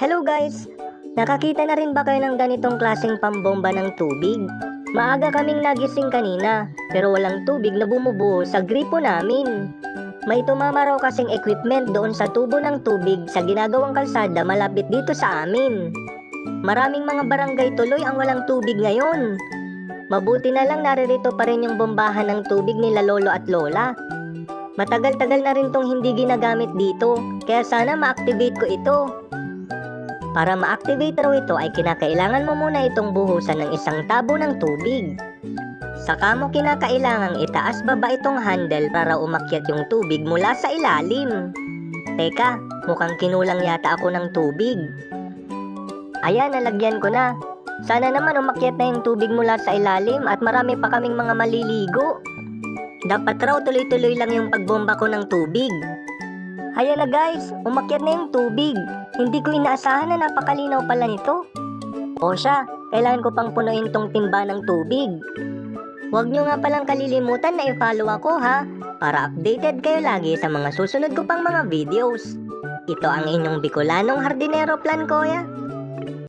Hello guys! Nakakita na rin ba kayo ng ganitong klaseng pambomba ng tubig? Maaga kaming nagising kanina, pero walang tubig na bumubuo sa gripo namin. May tumama raw kasing equipment doon sa tubo ng tubig sa ginagawang kalsada malapit dito sa amin. Maraming mga barangay tuloy ang walang tubig ngayon. Mabuti na lang naririto pa rin yung bombahan ng tubig nila lolo at lola. Matagal-tagal na rin tong hindi ginagamit dito, kaya sana ma-activate ko ito. Para ma-activate raw ito ay kinakailangan mo muna itong buhusan ng isang tabo ng tubig. Saka mo kinakailangang itaas baba itong handle para umakyat yung tubig mula sa ilalim. Teka, mukhang kinulang yata ako ng tubig. Ayan, nalagyan ko na. Sana naman umakyat na yung tubig mula sa ilalim at marami pa kaming mga maliligo. Dapat raw tuloy-tuloy lang yung pagbomba ko ng tubig. Haya na guys, umakyat na yung tubig. Hindi ko inaasahan na napakalinaw pala nito. O siya, kailangan ko pang punuin tong timba ng tubig. Huwag nyo nga palang kalilimutan na i-follow ako ha, para updated kayo lagi sa mga susunod ko pang mga videos. Ito ang inyong Bicolanong Hardinero Plan Koya.